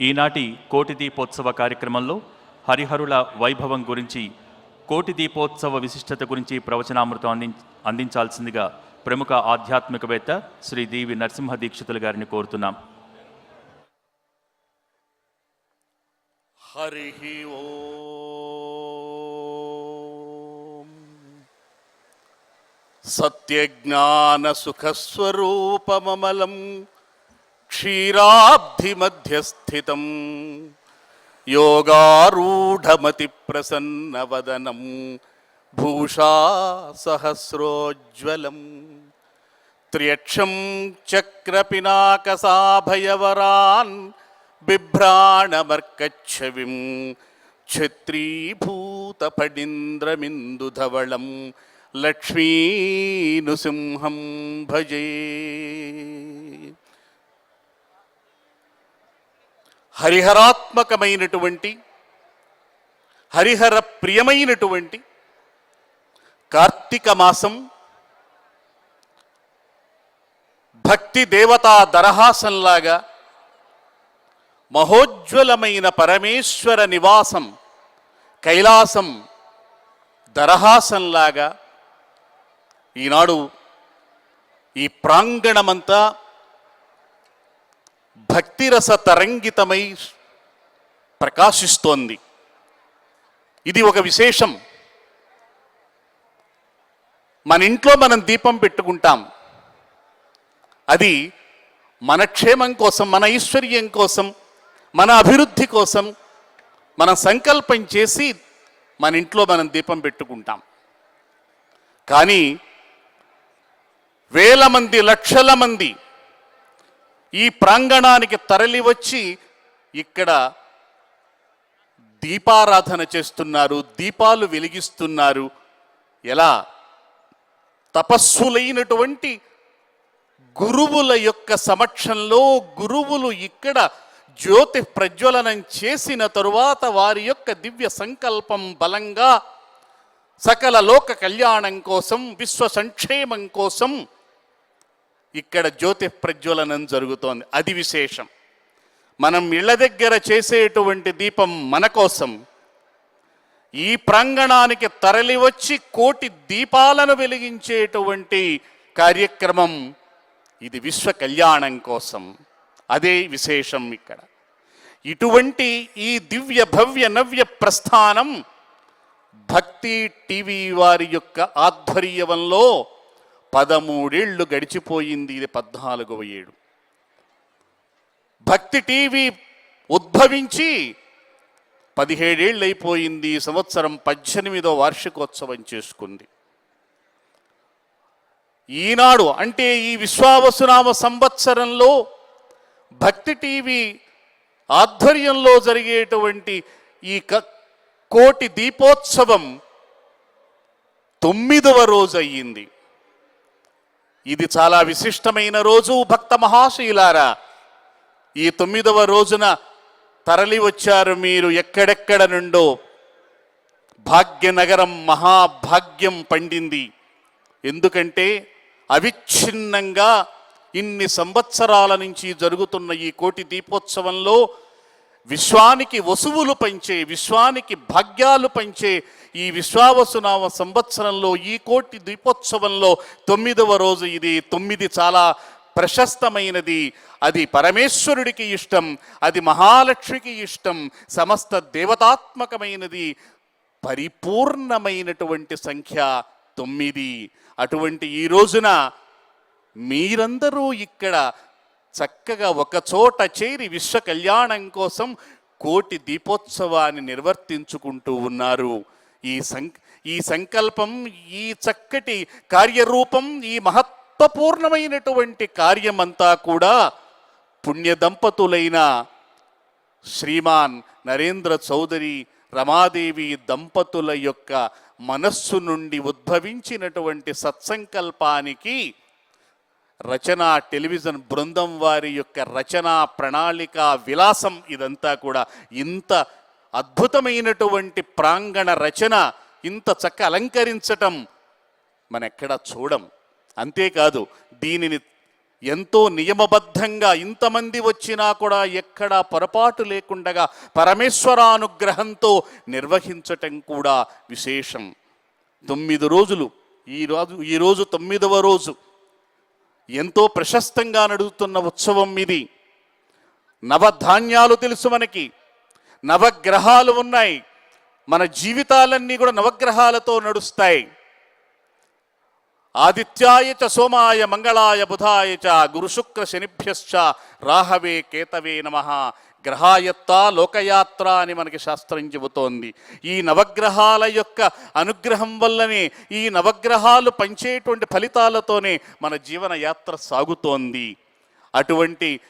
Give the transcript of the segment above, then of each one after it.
ఈనాటి కోటి దీపోత్సవ కార్యక్రమంలో హరిహరుల వైభవం గురించి కోటి దీపోత్సవ విశిష్టత గురించి ప్రవచనామృతం అంది అందించాల్సిందిగా ప్రముఖ ఆధ్యాత్మికవేత్త శ్రీ దేవి నరసింహ దీక్షితులు గారిని కోరుతున్నాం. హరి ఓం. సత్యజ్ఞాన సుఖస్వరూపమమలం క్షీరాబ్ధి మధ్యస్థితం యోగారూఢమతి ప్రసన్నవదనం భూషా సహస్రోజ్వలం. త్ర్యక్షం చక్రపినాకసాభయవరాన్. బిభ్రాణమర్కచ్చవిం. ఛత్రీభూతపడింద్రమిందుధవళం లక్ష్మీనుసింహం భజే. హరిహరాత్మకమైనటువంటి హరిహర ప్రియమైనటువంటి కార్తీక మాసం భక్తి దేవతా దరహాసంలాగా మహోజ్వలమైన పరమేశ్వర నివాసం కైలాసం దరహాసంలాగా ఈనాడు ఈ ప్రాంగణమంతా భక్తిరస తరంగితమై ప్రకాశిస్తోంది. ఇది ఒక విశేషం. మన ఇంట్లో మనం దీపం పెట్టుకుంటాం. అది మన క్షేమం కోసం మన ఐశ్వర్యం కోసం మన అభివృద్ధి కోసం మనం సంకల్పం చేసి మన ఇంట్లో మనం దీపం పెట్టుకుంటాం. కానీ వేల మంది లక్షల మంది ఈ ప్రాంగణానికి తరలివచ్చి ఇక్కడ దీపారాధన చేస్తున్నారు దీపాలు వెలిగిస్తున్నారు. ఎలా? తపస్సులైనటువంటి గురువుల యొక్క సమక్షంలో గురువులు ఇక్కడ జ్యోతి ప్రజ్వలనం చేసిన తరువాత వారి యొక్క దివ్య సంకల్పం బలంగా సకల లోక కళ్యాణం కోసం విశ్వ సంక్షేమం కోసం ఇక్కడ జ్యోతి ప్రజ్వలనం జరుగుతోంది. అది విశేషం. మనం ఇళ్ళ దగ్గర చేసేటువంటి దీపం మన కోసం. ఈ ప్రాంగణానికి తరలివచ్చి కోటి దీపాలను వెలిగించేటువంటి కార్యక్రమం ఇది విశ్వ కళ్యాణం కోసం. అదే విశేషం ఇక్కడ. ఇటువంటి ఈ దివ్య భవ్య నవ్య ప్రస్థానం భక్తి టీవీ వారి యొక్క ఆధ్వర్యంలో పదమూడేళ్ళు గడిచిపోయింది ఇది పద్నాలుగవ ఏడు. భక్తి టీవీ ఉద్భవించి పదిహేడేళ్ళు అయిపోయింది ఈ సంవత్సరం పద్దెనిమిదో వార్షికోత్సవం చేసుకుంది. ఈనాడు అంటే ఈ విశ్వావసునామ సంవత్సరంలో భక్తి టీవీ ఆధ్వర్యంలో జరిగేటువంటి ఈ క- కోటి దీపోత్సవం తొమ్మిదవ రోజు అయ్యింది ఇది చాలా విశిష్టమైన రోజు భక్త మహాశీలారా. ఈ తొమ్మిదవ రోజున తరలి వచ్చారు మీరు ఎక్కడెక్కడ నుండో. భాగ్యనగరం మహాభాగ్యం పండింది. ఎందుకంటే అవిచ్ఛిన్నంగా ఇన్ని సంవత్సరాల నుంచి జరుగుతున్న ఈ కోటి దీపోత్సవంలో విశ్వానికి వసువులు పంచే విశ్వానికి భాగ్యాలు పంచే ఈ విశ్వావసునామ సంవత్సరంలో ఈ కోటి దీపోత్సవంలో తొమ్మిదవ రోజు ఇది. తొమ్మిది చాలా ప్రశస్తమైనది. అది పరమేశ్వరుడికి ఇష్టం అది మహాలక్ష్మికి ఇష్టం సమస్త దేవతాత్మకమైనది పరిపూర్ణమైనటువంటి సంఖ్య తొమ్మిది. అటువంటి ఈ రోజున మీరందరూ ఇక్కడ చక్కగా ఒక చోట చేరి విశ్వ కళ్యాణం కోసం కోటి దీపోత్సవాన్ని నిర్వర్తించుకుంటూ ఉన్నారు. ఈ సం ఈ సంకల్పం ఈ చక్కటి కార్యరూపం ఈ మహత్వపూర్ణమైనటువంటి కార్యమంతా కూడా పుణ్య దంపతులైన శ్రీమాన్ నరేంద్ర చౌదరి రమాదేవి దంపతుల యొక్క మనస్సు నుండి ఉద్భవించినటువంటి సత్సంకల్పానికి రచన టెలివిజన్ బృందం వారి యొక్క రచనా ప్రణాళిక విలాసం ఇదంతా కూడా ఇంత అద్భుతమైనటువంటి ప్రాంగణ రచన ఇంత చక్క అలంకరించటం మన ఎక్కడా చూడం. అంతేకాదు దీనిని ఎంతో నియమబద్ధంగా ఇంతమంది వచ్చినా కూడా ఎక్కడా పొరపాటు లేకుండగా పరమేశ్వరానుగ్రహంతో నిర్వహించటం కూడా విశేషం. తొమ్మిది రోజులు ఈ రోజు ఈరోజు తొమ్మిదవ రోజు. ఎంతో ప్రశస్తంగా నడుస్తున్న ఉత్సవం ఇది. నవధాన్యాలు తెలుసు మనకి. నవగ్రహాలు ఉన్నాయి. మన జీవితాలన్నీ కూడా నవగ్రహాలతో నడుస్తాయి. ఆదిత్యాయ చ సోమాయ మంగళాయ బుధాయ చ గురుశుక్ర శనిభ్యశ్చ రాహవే కేతవే నమ. గ్రహాయత్త లోకయాత్ర అని మనకి శాస్త్రం చెబుతోంది. ఈ నవగ్రహాల యొక్క అనుగ్రహం వల్లనే ఈ నవగ్రహాలు పంచేటువంటి ఫలితాలతోనే మన జీవన యాత్ర సాగుతోంది. అటువంటి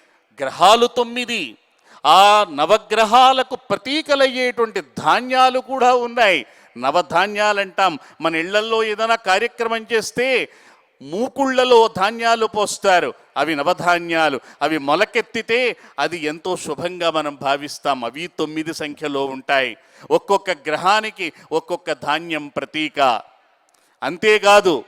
గ్రహాలు తొమ్మిది ఆ నవగ్రహాలకు ప్రతీకలయ్యేటువంటి ధాన్యాలు కూడా ఉన్నాయి. నవధాన్యాలు అంటాం మన ఇళ్ళల్లో ఏదైనా కార్యక్రమం చేస్తే మూకుళ్ళలో ధాన్యాలు పోస్తారు. అవి నవధాన్యాలు. అవి మొలకెత్తితే అది ఎంతో శుభంగా మనం భావిస్తాం. అవి తొమ్మిది సంఖ్యలో ఉంటాయి. ఒక్కొక్క గ్రహానికి ఒక్కొక్క ధాన్యం ప్రతీక. అంతేకాదు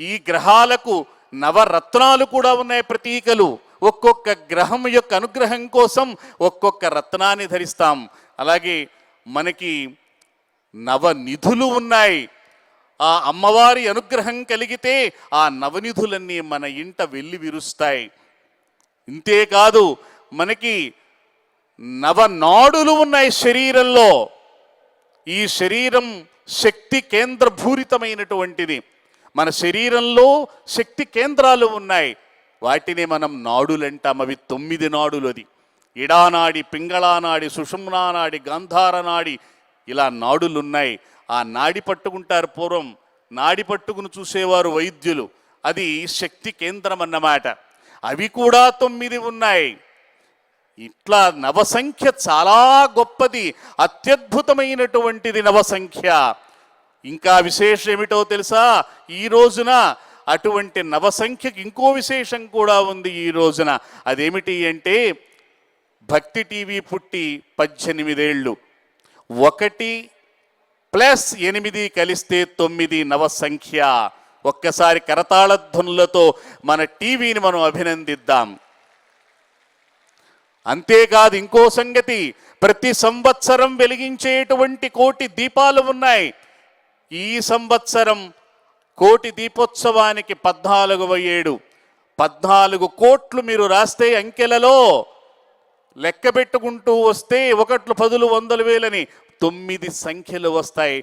ఈ గ్రహాలకు నవరత్నాలు కూడా ఉన్నాయి ప్రతీకలు. ఒక్కొక్క గ్రహం యొక్క అనుగ్రహం కోసం ఒక్కొక్క రత్నాన్ని ధరిస్తాం. అలాగే మనకి నవనిధులు ఉన్నాయి. ఆ అమ్మవారి అనుగ్రహం కలిగితే ఆ నవనిధులన్నీ మన ఇంట వెళ్ళి విరుస్తాయి. ఇంతేకాదు మనకి నవనాడులు ఉన్నాయి శరీరంలో. ఈ శరీరం శక్తి కేంద్రభూరితమైనటువంటిది. మన శరీరంలో శక్తి కేంద్రాలు ఉన్నాయి. వాటిని మనం నాడులంటాం. అవి తొమ్మిది నాడులు అది ఇడానాడి పింగళానాడి సుషుమ్నానాడి గాంధారనాడి ఇలా నాడులు ఉన్నాయి ఆ నాడి పట్టుకుంటారు పూర్వం. నాడి పట్టుకుని చూసేవారు వైద్యులు. అది శక్తి కేంద్రం అన్నమాట. అవి కూడా తొమ్మిది ఉన్నాయి. ఇట్లా నవసంఖ్య చాలా గొప్పది. అత్యద్భుతమైనటువంటిది నవసంఖ్య. ఇంకా విశేషం ఏమిటో తెలుసా? ఈ రోజున అటువంటి నవసంఖ్యకి ఇంకో విశేషం కూడా ఉంది ఈ రోజున. అదేమిటి అంటే భక్తి టీవీ పుట్టి పద్దెనిమిదేళ్ళు. ఒకటి ప్లస్ ఎనిమిది కలిస్తే తొమ్మిది నవ సంఖ్య. ఒక్కసారి కరతాళ ధ్వనులతో మన టీవీని మనం అభినందిద్దాం. అంతేకాదు ఇంకో సంగతి ప్రతి సంవత్సరం వెలిగించేటువంటి కోటి దీపాలు ఉన్నాయి. ఈ సంవత్సరం కోటి దీపోత్సవానికి పద్నాలుగవ ఏడు. పద్నాలుగు కోట్లు మీరు రాస్తే అంకెలలో లెక్క పెట్టుకుంటూ వస్తే ఒకట్లు పదులు వందలు వేలని తొమ్మిది సంఖ్యలు వస్తాయి.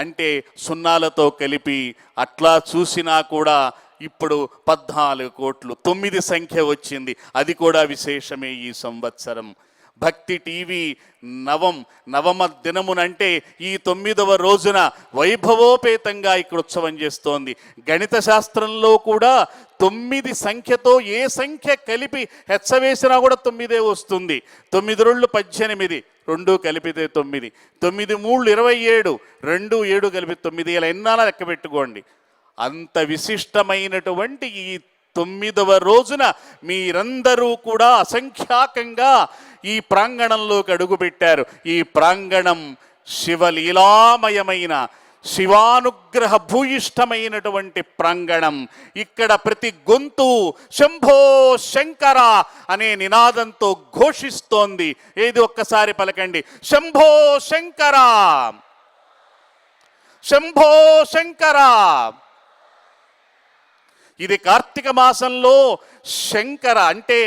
అంటే సున్నాలతో కలిపి అట్లా చూసినా కూడా ఇప్పుడు పద్నాలుగు కోట్లు తొమ్మిది సంఖ్య వచ్చింది. అది కూడా విశేషమే ఈ సంవత్సరం. భక్తి టీవీ నవం నవమ దినమునంటే ఈ తొమ్మిదవ రోజున వైభవోపేతంగా ఇక్కడ ఉత్సవం చేస్తోంది. గణిత శాస్త్రంలో కూడా తొమ్మిది సంఖ్యతో ఏ సంఖ్య కలిపి హెచ్చవేసినా కూడా తొమ్మిదే వస్తుంది. తొమ్మిది రెండు పద్దెనిమిది రెండు కలిపితే తొమ్మిది. తొమ్మిది మూడు ఇరవై ఏడు రెండు ఏడు కలిపి తొమ్మిది. ఇలా ఎన్నాలా లెక్క పెట్టుకోండి. అంత విశిష్టమైనటువంటి ఈ తొమ్మిదవ రోజున మీరందరూ కూడా అసంఖ్యాకంగా ఈ ప్రాంగణంలోకి అడుగుపెట్టారు. ఈ ప్రాంగణం శివలీలామయమైన శివానుగ్రహ భూయిష్టమైనటువంటి ప్రాంగణం. ఇక్కడ ప్రతి గొంతు శంభో శంకర అనే నినాదంతో ఘోషిస్తోంది. ఏది ఒక్కసారి పలకండి. శంభో శంకర. శంభో శంకర. ఇది కార్తీక మాసంలో శంకర అంటే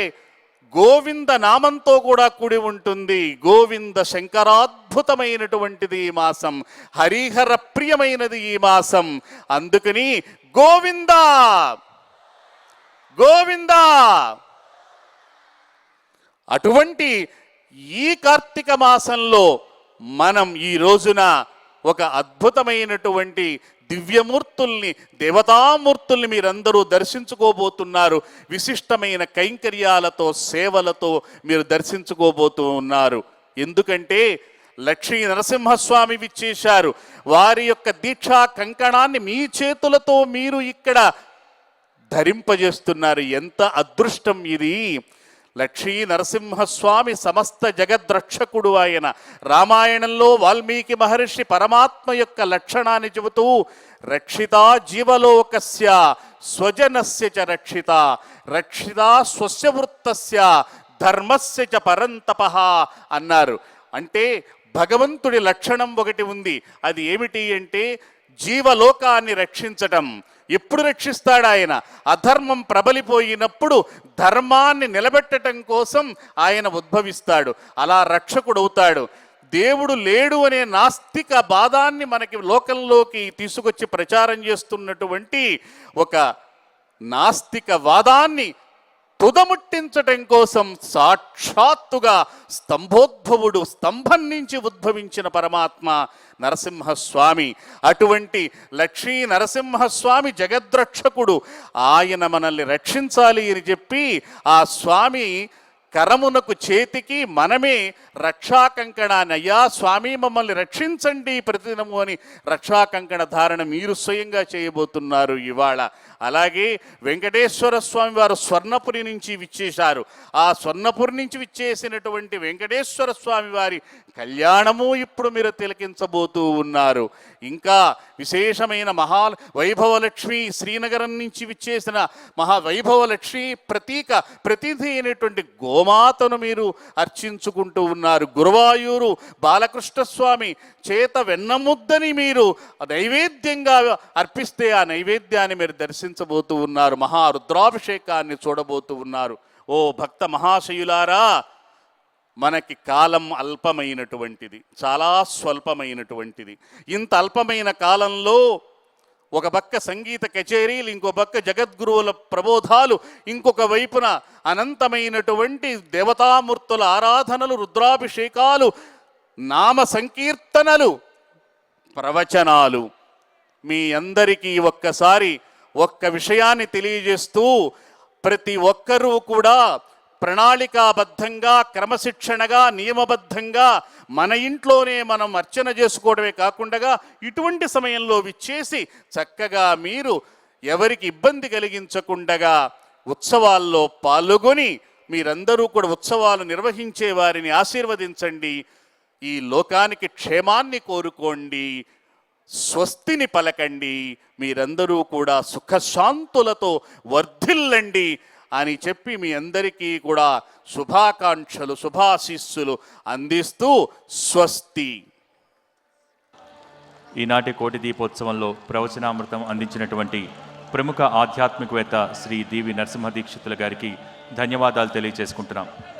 గోవింద నామంతో కూడా కూడి ఉంటుంది. గోవింద శంకరాద్భుతమైనటువంటిది ఈ మాసం. హరిహర ప్రియమైనది ఈ మాసం. అందుకని గోవింద! గోవింద! అటువంటి ఈ కార్తీక మాసంలో మనం ఈ రోజున ఒక అద్భుతమైనటువంటి దివ్యమూర్తుల్ని దేవతామూర్తుల్ని మీరందరూ దర్శించుకోబోతున్నారు. విశిష్టమైన కైంకర్యాలతో సేవలతో మీరు దర్శించుకోబోతూ ఉన్నారు. ఎందుకంటే లక్ష్మీ నరసింహస్వామి విచ్చేశారు. వారి యొక్క దీక్షా కంకణాన్ని మీ చేతులతో మీరు ఇక్కడ ధరింపజేస్తున్నారు. ఎంత అదృష్టం ఇది! లక్ష్మీ నరసింహస్వామి సమస్త జగద్రక్షకుడు ఆయన. రామాయణంలో వాల్మీకి మహర్షి పరమాత్మ యొక్క లక్షణాన్ని చెబుతూ రక్షిత జీవలోకస్య స్వజనస్య చ రక్షిత రక్షిత స్వస్య వృత్తస్య ధర్మస్య చ పరంతప అన్నారు. అంటే భగవంతుడి లక్షణం ఒకటి ఉంది. అది ఏమిటి అంటే జీవలోకాన్ని రక్షించటం. ఎప్పుడు రక్షిస్తాడు ఆయన? అధర్మం ప్రబలిపోయినప్పుడు ధర్మాన్ని నిలబెట్టడం కోసం ఆయన ఉద్భవిస్తాడు. అలా రక్షకుడు అవుతాడు దేవుడు లేడు అనే నాస్తిక బాధాన్ని మనకి లోకంలోకి తీసుకొచ్చి ప్రచారం చేస్తున్నటువంటి ఒక నాస్తిక వాదాన్ని తుదముట్టించటం కోసం సాక్షాత్తుగా స్తంభోద్భవుడు స్తంభం నుంచి ఉద్భవించిన పరమాత్మ నరసింహస్వామి. అటువంటి లక్ష్మీ నరసింహస్వామి జగద్రక్షకుడు ఆయన మనల్ని రక్షించాలి అని చెప్పి ఆ స్వామి కరమునకు చేతికి మనమే రక్షాకంకణానయ్యా స్వామి మమ్మల్ని రక్షించండి ప్రతిదినము అని రక్షాకంకణ ధారణ మీరు స్వయంగా చేయబోతున్నారు ఇవాళ. అలాగే వెంకటేశ్వర స్వామి వారు స్వర్ణపురి నుంచి విచ్చేశారు. ఆ స్వర్ణపురి నుంచి విచ్చేసినటువంటి వెంకటేశ్వర స్వామి వారి కళ్యాణము ఇప్పుడు మీరు తిలకించబోతూ ఉన్నారు. ఇంకా విశేషమైన మహా వైభవలక్ష్మి శ్రీనగరం నుంచి విచ్చేసిన మహా వైభవలక్ష్మి ప్రతీక ప్రతిథి అయినటువంటి గో గోమాతను మీరు అర్చించుకుంటూ ఉన్నారు. గురువాయూరు బాలకృష్ణస్వామి చేత వెన్నముద్దని మీరు నైవేద్యంగా అర్పిస్తే ఆ నైవేద్యాన్ని మీరు దర్శించబోతూ ఉన్నారు. మహా రుద్రాభిషేకాన్ని చూడబోతూ ఉన్నారు. ఓ భక్త మహాశయులారా మనకి కాలం అల్పమైనటువంటిది చాలా స్వల్పమైనటువంటిది. ఇంత అల్పమైన కాలంలో ఒక పక్క సంగీత కచేరీలు ఇంకో పక్క జగద్గురువుల ప్రబోధాలు ఇంకొక వైపున అనంతమైనటువంటి దేవతామూర్తుల ఆరాధనలు రుద్రాభిషేకాలు నామ సంకీర్తనలు ప్రవచనాలు. మీ అందరికీ ఒక్కసారి ఒక్క విషయాన్ని తెలియజేస్తూ ప్రతి ఒక్కరూ కూడా ప్రణాళికాబద్ధంగా క్రమశిక్షణగా నియమబద్ధంగా మన ఇంట్లోనే మనం అర్చన చేసుకోవడమే కాకుండా ఇటువంటి సమయంలో విచ్చేసి చక్కగా మీరు ఎవరికి ఇబ్బంది కలిగించకుండగా ఉత్సవాల్లో పాల్గొని మీరందరూ కూడా ఉత్సవాలు నిర్వహించే వారిని ఆశీర్వదించండి. ఈ లోకానికి క్షేమాన్ని కోరుకోండి. స్వస్తిని పలకండి. మీరందరూ కూడా సుఖశాంతులతో వర్ధిల్లండి. అని చెప్పి మీ అందరికీ కూడా శుభాకాంక్షలు శుభాశీస్సులు అందిస్తూ స్వస్తి. ఈనాటి కోటి దీపోత్సవంలో ప్రవచనామృతం అందించినటువంటి ప్రముఖ ఆధ్యాత్మికవేత్త శ్రీ దేవి నరసింహ దీక్షితుల గారికి ధన్యవాదాలు తెలియజేసుకుంటున్నాం.